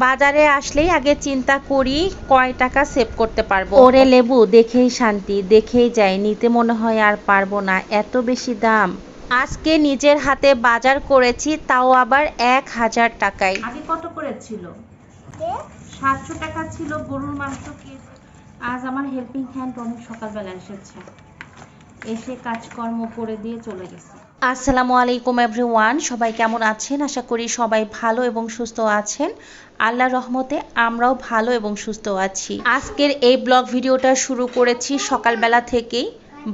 বাজারে আসলেই আগে চিন্তা করি কয় টাকা সেভ করতে পারব। ওরে লেবু দেখেই শান্তি দেখেই যাই নিতে মনে হয় আর পারব না এত বেশি দাম। আজকে নিজের হাতে বাজার করেছি তাও আবার এক হাজার টাকায়। আগে কত করেছিল? সাতশো টাকা ছিল গরুর মাংস কেজি আজ আমার হেল্পিং হ্যান্ড অনেক সকালবেলা এসেছে। এসে কাজকর্ম করে দিয়ে চলে গেছে। আসসালামু আলাইকুম এভরিওয়ান, সবাই কেমন আছেন? আশা করি সবাই ভালো এবং সুস্থ আছেন। আল্লাহ রহমতে আমরাও ভালো এবং সুস্থ আছি। আজকের এই ব্লগ ভিডিওটা শুরু করেছি সকালবেলা থেকেই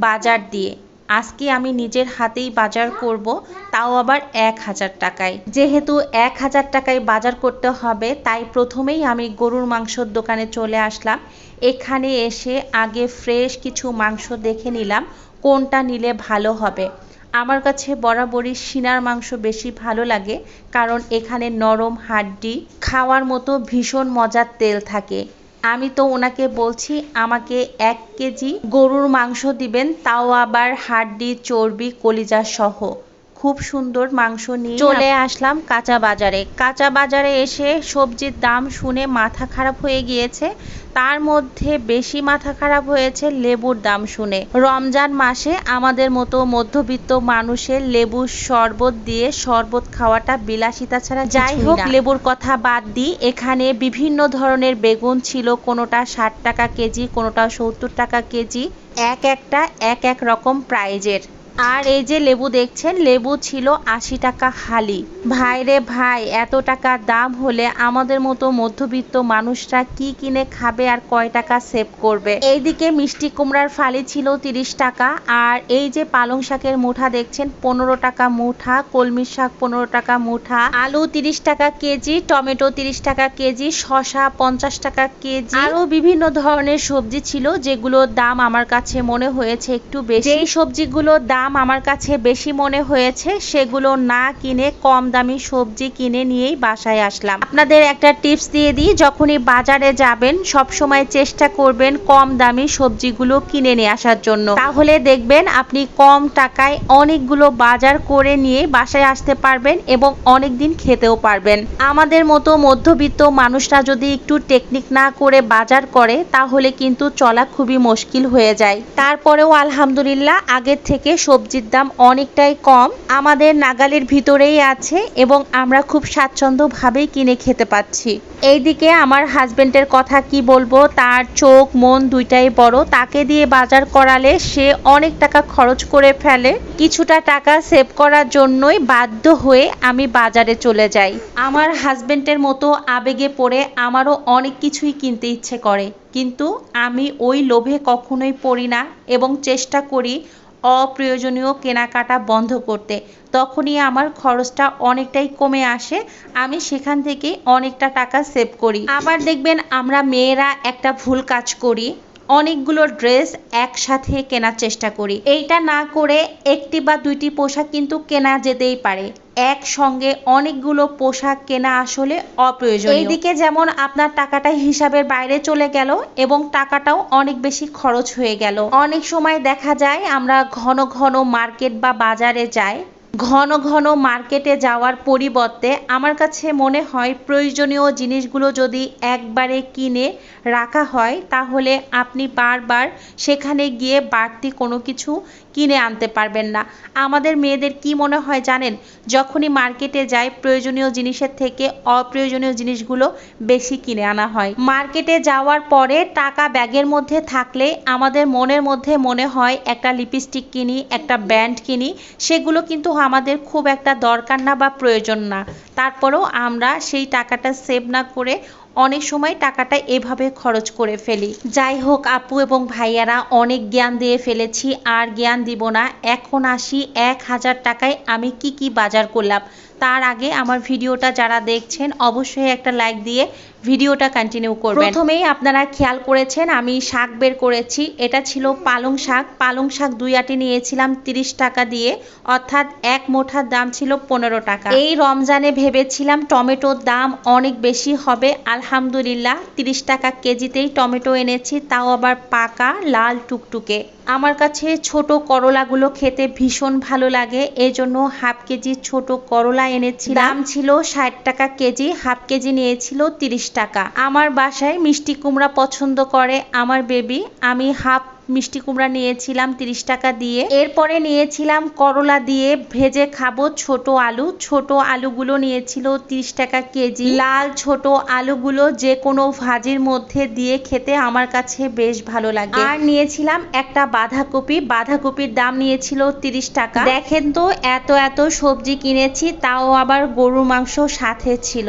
বাজার দিয়ে। আজকে আমি নিজের হাতেই বাজার করব, তাও আবার এক হাজার টাকায়। যেহেতু এক হাজার টাকায় বাজার করতে হবে, তাই প্রথমেই আমি গরুর মাংসর দোকানে চলে আসলাম। এখানে এসে আগে ফ্রেশ কিছু মাংস দেখে নিলাম, কোনটা নিলে ভালো হবে। আমার কাছে বরাবরই সিনার মাংস বেশি ভালো লাগে, কারণ এখানে নরম হাড্ডি, খাওয়ার মতো ভীষণ মজার তেল থাকে। আমি তো ওনাকে বলছি, আমাকে এক কেজি গরুর মাংস দিবেন, তাও আবার হাড্ডি, চর্বি কলিজা সহ খুব সুন্দর মাংস নিয়ে চলে আসলাম কাঁচা বাজারে। কাঁচা বাজারে এসে সবজির দাম শুনে মাথা খারাপ হয়ে গিয়েছে। তার মধ্যে বেশি মাথা খারাপ হয়েছে লেবুর দাম শুনে। রমজান মাসে আমাদের মতো মধ্যবিত্ত মানুষের লেবুর শরবত দিয়ে শরবত খাওয়াটা বিলাসিতা ছাড়া যাই হোক লেবুর কথা বাদ দিই। এখানে বিভিন্ন ধরনের বেগুন ছিল কোনোটা ষাট টাকা কেজি কোনোটা সত্তর টাকা কেজি। এক একটা এক এক রকম প্রাইজের আর এই যে লেবু দেখছেন, লেবু ছিল আশি টাকা হালি। ভাই রে ভাই, এত টাকা দাম হলে আমাদের মতো মধ্যবিত্ত মানুষরা কি কিনে খাবে আর কয় টাকা সেভ করবে? এইদিকে মিষ্টি কুমড়ার ফালি ছিল তিরিশ টাকা, আর এই যে পালং শাকের মুঠা দেখছেন, পনেরো টাকা মুঠা, কলমি শাক পনেরো টাকা মুঠা, আলু তিরিশ টাকা কেজি, টমেটো তিরিশ টাকা কেজি শশা পঞ্চাশ টাকা কেজি আরও বিভিন্ন ধরনের সবজি ছিল যেগুলোর দাম আমার কাছে মনে হয়েছে একটু বেশি। যেই সবজিগুলোর দাম আমার কাছে বেশি মনে হয়েছে, সেগুলো না কিনে, কম দামি সবজি কিনে নিয়েই বাসায় আসলাম। আপনাদের একটা টিপস দিয়ে দিই, যখনই বাজারে যাবেন সব সময় চেষ্টা করবেন কম দামি সবজিগুলো কিনে নিয়ে আসার জন্য। তাহলে দেখবেন আপনি কম টাকায় অনেকগুলো বাজার করে নিয়ে বাসায় আসতে পারবেন এবং অনেক দিন খেতেও পারবেন। আমাদের মতো মধ্যবিত্ত মানুষরা যদি একটু টেকনিক না করে বাজার করে, তাহলে কিন্তু চলা খুবই মুশকিল হয়ে যায়। তারপরেও আলহামদুলিল্লাহ, আগের থেকে সবজির দাম অনেকটাই কম, আমাদের নাগালের ভিতরেই আছে এবং আমরা খুব স্বাচ্ছন্দ্যভাবেই কিনে খেতে পাচ্ছি। এইদিকে আমার হাজবেন্ডের কথা কি বলব, তার চোখ, মন দুইটাই বড়। তাকে দিয়ে বাজার করালে সে অনেক টাকা খরচ করে ফেলে। কিছুটা টাকা সেভ করার জন্যই বাধ্য হয়ে আমি বাজারে চলে যাই। আমার হাজবেন্ডের মতো আবেগে পড়ে আমারও অনেক কিছুই কিনতে ইচ্ছে করে। কিন্তু আমি ওই লোভে কখনোই পড়ি না এবং চেষ্টা করি অপ্রয়োজনীয় কেনাকাটা বন্ধ করতে। তখনই আমার খরচটা অনেকটাই কমে আসে। আমি সেখান থেকে অনেকটা টাকা সেভ করি। আবার দেখবেন আমরা মেয়েরা একটা ভুল কাজ করি। অনেকগুলো ড্রেস একসাথে কেনার চেষ্টা করি। এইটা না করে একটি বা দুইটি পোশাক কিন্তু কেনা যেতেই পারে। একসঙ্গে অনেকগুলো পোশাক কেনা আসলে অপ্রয়োজন এইদিকে যেমন আপনার টাকাটা হিসাবের বাইরে চলে গেল এবং টাকাটাও অনেক বেশি খরচ হয়ে গেল। অনেক সময় দেখা যায় আমরা ঘন ঘন মার্কেট বা বাজারে যাই ঘন ঘন মার্কেটে যাওয়ার পরিবর্তে আমার কাছে মনে হয় প্রয়োজনীয় জিনিসগুলো যদি একবারে কিনে রাখা হয়, তাহলে আপনি বারবার সেখানে গিয়ে বাড়তি কোনো কিছু কিনে আনতে পারবেন না। আমাদের মেয়েদের কি মনে হয় জানেন? যখনই মার্কেটে যায়, প্রয়োজনীয় জিনিসের থেকে অপ্রয়োজনীয় জিনিসগুলো বেশি কিনে আনা হয়। মার্কেটে যাওয়ার পরে টাকা ব্যাগের মধ্যে থাকলে আমাদের মনের মধ্যে মনে হয়, একটা লিপস্টিক কিনি, একটা ব্যান্ড কিনি, সেগুলো কিন্তু আমাদের খুব একটা দরকার না বা প্রয়োজন না। তারপরেও আমরা সেই টাকাটা সেভ না করে অনেক সময় টাকাটা এভাবে খরচ করে ফেলি। যাই হোক, আপু এবং ভাইয়ারা, অনেক জ্ঞান দিয়ে ফেলেছি, আর জ্ঞান দিব না। এখন আসি এক হাজার টাকায় আমি কি কি বাজার করলাম। তার আগে আমার ভিডিওটা যারা দেখছেন, অবশ্যই একটা লাইক দিয়ে ভিডিওটা কন্টিনিউ করবেন। প্রথমেই আপনারা খেয়াল করেছেন, আমি শাক বের করেছি। এটা ছিল পালং শাক। পালং শাক দুই আটি নিয়েছিলাম তিরিশ টাকা দিয়ে। অর্থাৎ এক মোঠার দাম ছিল পনেরো টাকা। এই রমজানে ভেবেছিলাম টমেটোর দাম অনেক বেশি হবে। আলহামদুলিল্লাহ, তিরিশ টাকা কেজিতেই টমেটো এনেছি। তাও আবার পাকা, লাল টুকটুকে। আমার কাছে ছোট করলাগুলো খেতে ভীষণ ভালো লাগে এই জন্য হাফ কেজি ছোট করলা এনেছি দাম ছিল ষাট টাকা কেজি, হাফ কেজি নিয়েছিল তিরিশ টাকা। আমার বাসায় মিষ্টি কুমড়া পছন্দ করে আমার বেবি, আমি হাফ মিষ্টি কুমড়া নিয়েছিলাম তিরিশ টাকা দিয়ে। এরপরে নিয়েছিলাম করলা দিয়ে ভেজে খাব ছোট আলু। ছোট আলুগুলো নিয়েছিল তিরিশ টাকা কেজি। লাল ছোট আলুগুলো যে কোনো ভাজির মধ্যে দিয়ে খেতে আমার কাছে বেশ ভালো লাগে। আর নিয়েছিলাম একটা বাঁধাকপি। বাঁধাকপির দাম নিয়েছিল তিরিশ টাকা। দেখেন তো, এত এত সবজি কিনেছি, তাও আবার গরুর মাংস সাথে ছিল।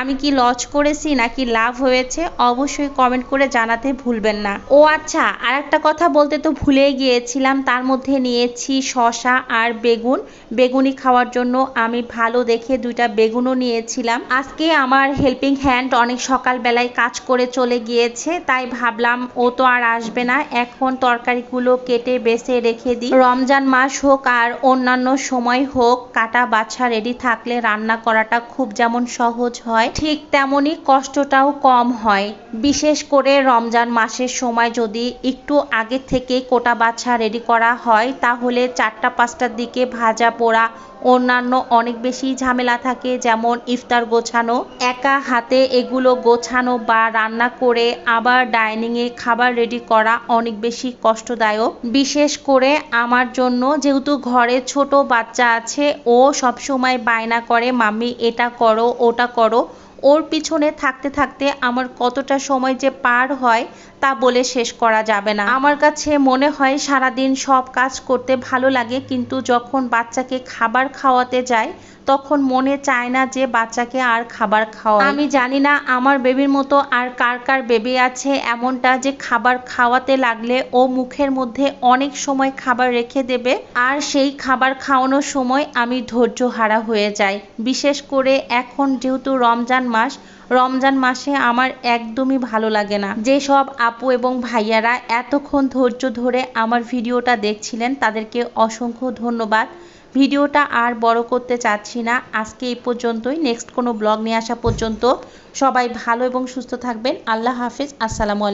আমি কি লজ করেছি নাকি লাভ হয়েছে, অবশ্যই কমেন্ট করে জানাতে ভুলবেন না। ও আচ্ছা আর একটা কথা বলতে তো ভুলে গিয়েছিলাম, তার মধ্যে নিয়েছি শশা আর বেগুন। বেগুনি খাওয়ার জন্য আমি ভালো দেখে দুইটা বেগুনও নিয়েছিলাম। আজকে আমার হেল্পিং হ্যান্ড অনেক সকালবেলায় কাজ করে চলে গিয়েছে, তাই ভাবলাম ও তো আর আসবে না। এখন তরকারিগুলো কেটে বেছে রেখে দিই। রমজান মাস হোক আর অন্যান্য সময় হোক, কাটা বাছা রেডি থাকলে রান্না করাটা খুব যেমন সহজ হয়। ঠিক তেমনই কষ্টটাও কম হয়। বিশেষ করে রমজান মাসের সময় যদি একটু আগে থেকে কোটা বাছা রেডি করা হয়, তাহলে চারটা, পাঁচটার দিকে ভাজা পোড়া, অন্যান্য অনেক বেশি ঝামেলা থাকে, যেমন ইফতার গোছানো। একা হাতে এগুলো গোছানো বা রান্না করে আবার ডাইনিংয়ে খাবার রেডি করা অনেক বেশি কষ্টদায়ক। বিশেষ করে আমার জন্য, যেহেতু ঘরে ছোট বাচ্চা আছে, ও সবসময় বায়না করে, মাম্মি, এটা করো, ওটা করো। ওর পিছনে থাকতে থাকতে আমার কতটা সময় যে পার হয় তা বলে শেষ করা যাবে না। আমার কাছে মনে হয় সারাদিন সব কাজ করতে ভালো লাগে, কিন্তু যখন বাচ্চাকে খাবার খাওয়াতে যায় তখন মনে চায় না যে বাচ্চাকে আর খাবার খাওয়া আমি জানি না আমার বেবির মতো আর কার কার বেবি আছে, এমনটা যে খাবার খাওয়াতে লাগলে ও মুখের মধ্যে অনেক সময় খাবার রেখে দেবে। আর সেই খাবার খাওয়ানোর সময় আমি ধৈর্য হারা হয়ে যাই। বিশেষ করে এখন যেহেতু রমজান মাস, রমজান মাসে আমার একদমই ভালো লাগে না। যেসব আপু এবং ভাইয়ারা এতক্ষণ ধৈর্য ধরে আমার ভিডিওটা দেখছিলেন, তাদেরকে অসংখ্য ধন্যবাদ। ভিডিওটা আর বড় করতে চাচ্ছি না। আজকে এই পর্যন্তই। নেক্সট কোনো ব্লগ নিয়ে আসা পর্যন্ত সবাই ভালো এবং সুস্থ থাকবেন। আল্লাহ হাফিজ। আসসালামু আলাইকুম।